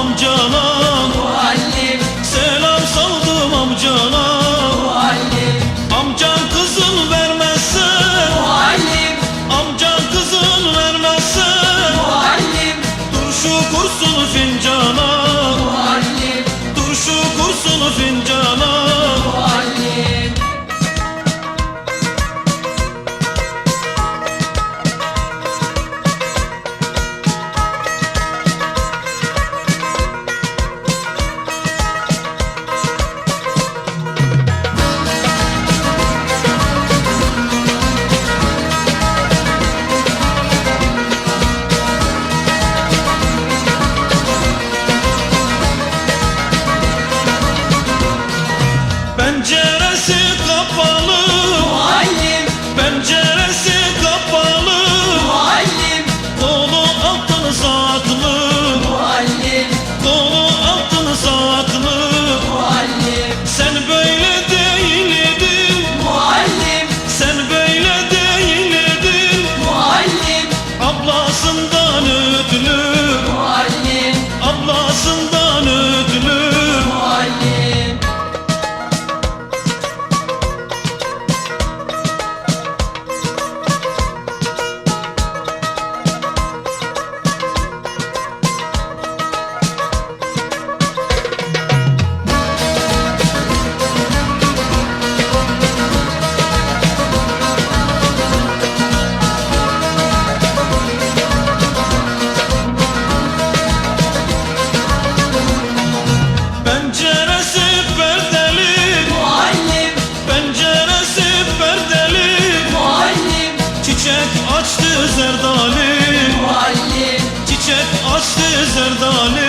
amcana Muallim Selam saldım amcana. Muallim Amcan kızın vermezse. Muallim Amcan kızın vermezse. Muallim Dur şu kursun fincana. Perdesi perdeli Muallim. Çiçek açtı zerdali. Muallim. Çiçek açtı zerdali.